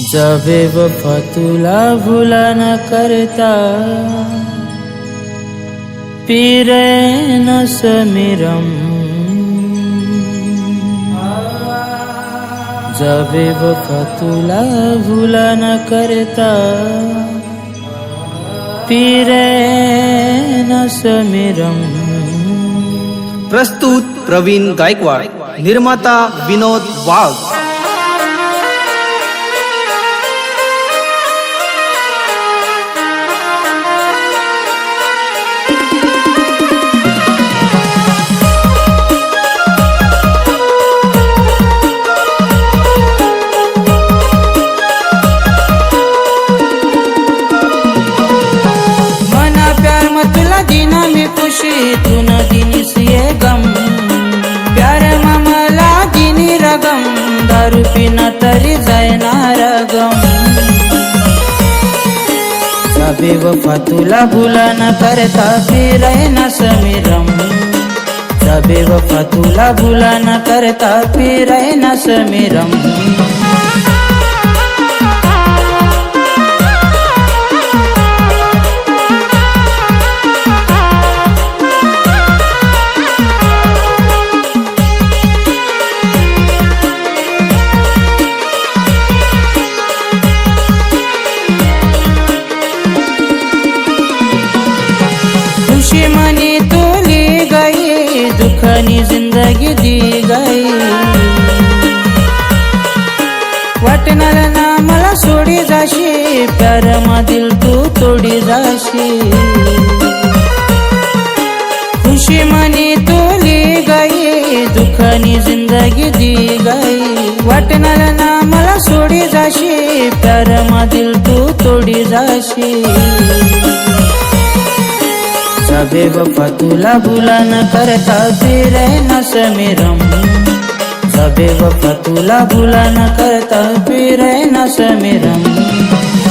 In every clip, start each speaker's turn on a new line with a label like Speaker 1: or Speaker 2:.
Speaker 1: जावे वफा तुला भुला न करता पिरे न समिरम। जावे वफा तुला भुला न करता पिरे न समिरम।
Speaker 2: प्रस्तुत प्रवीण गायकवाड निर्माता विनोद वाघ।
Speaker 1: दारू पिना तरी जायणार ना वफा तुला भुला न करता फिरायना समीरम. सबे वफा तुला भुला न करता फिरायना समीरम. गई जिंदगी दी गई? वाटणार ना मला सोडी जाशी प्यार मधील तू तोडी जाशी. खुशी मनी तोली गई दुखानी जिंदगी दी गई. वाटणार ना मला सोडी जाशी प्यार मधील तू तोडी जाशी. सबे वफा तुला भुला न करता फिरे न समीरम सबे वफा तुला भुला न करता फिरे न समीरम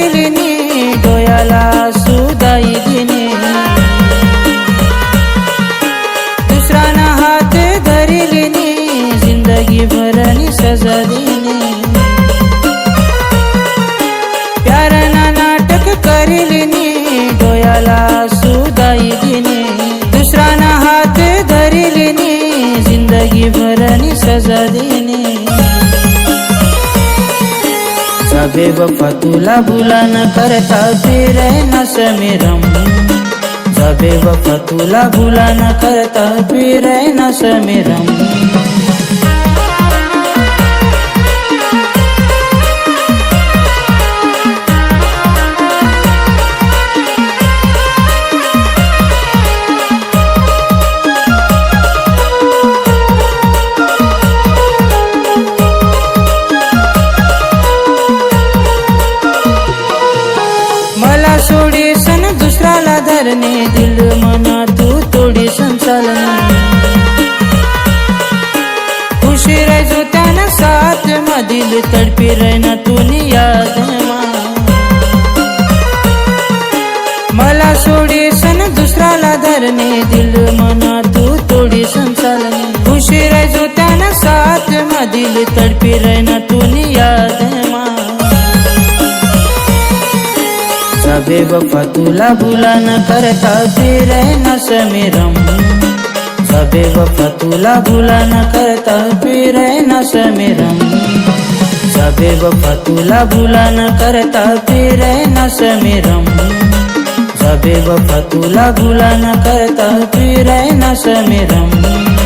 Speaker 1: करिलिनी डोयाला सुदाई दिने. दुसराना हात धरिलिनी जिंदगी भरनी सजा दिने प्यारना नाटक करिलिनी डोयाला सुदाई दिने. दुसराना हात धरिलिनी जिंदगी भरनी सजा दिने सबे वफा तुला भुला न करता फिरे न समीरम. सबे वफा तुला भुला न करता फिरे न समीरम. दुसऱ्याला दिल मना तू तोडी संचालन. खुशी राहायचो त्यानं साथ मधील तडपी रहना तू याद मला सोडी सन दुसराला धरणे दिल मना तू तोडी संचालन. खुशी राहायचो त्यानं साथ मधील तडपी रहना सबे तुला भुला न करता फिर न समीरम. सबे वफा तुला भुला न करता फिर न समीरम. सबे वफा तुला भुला न करता फिर न समीरम. सबे वफा तुला भुला न करता फिर न समीरम.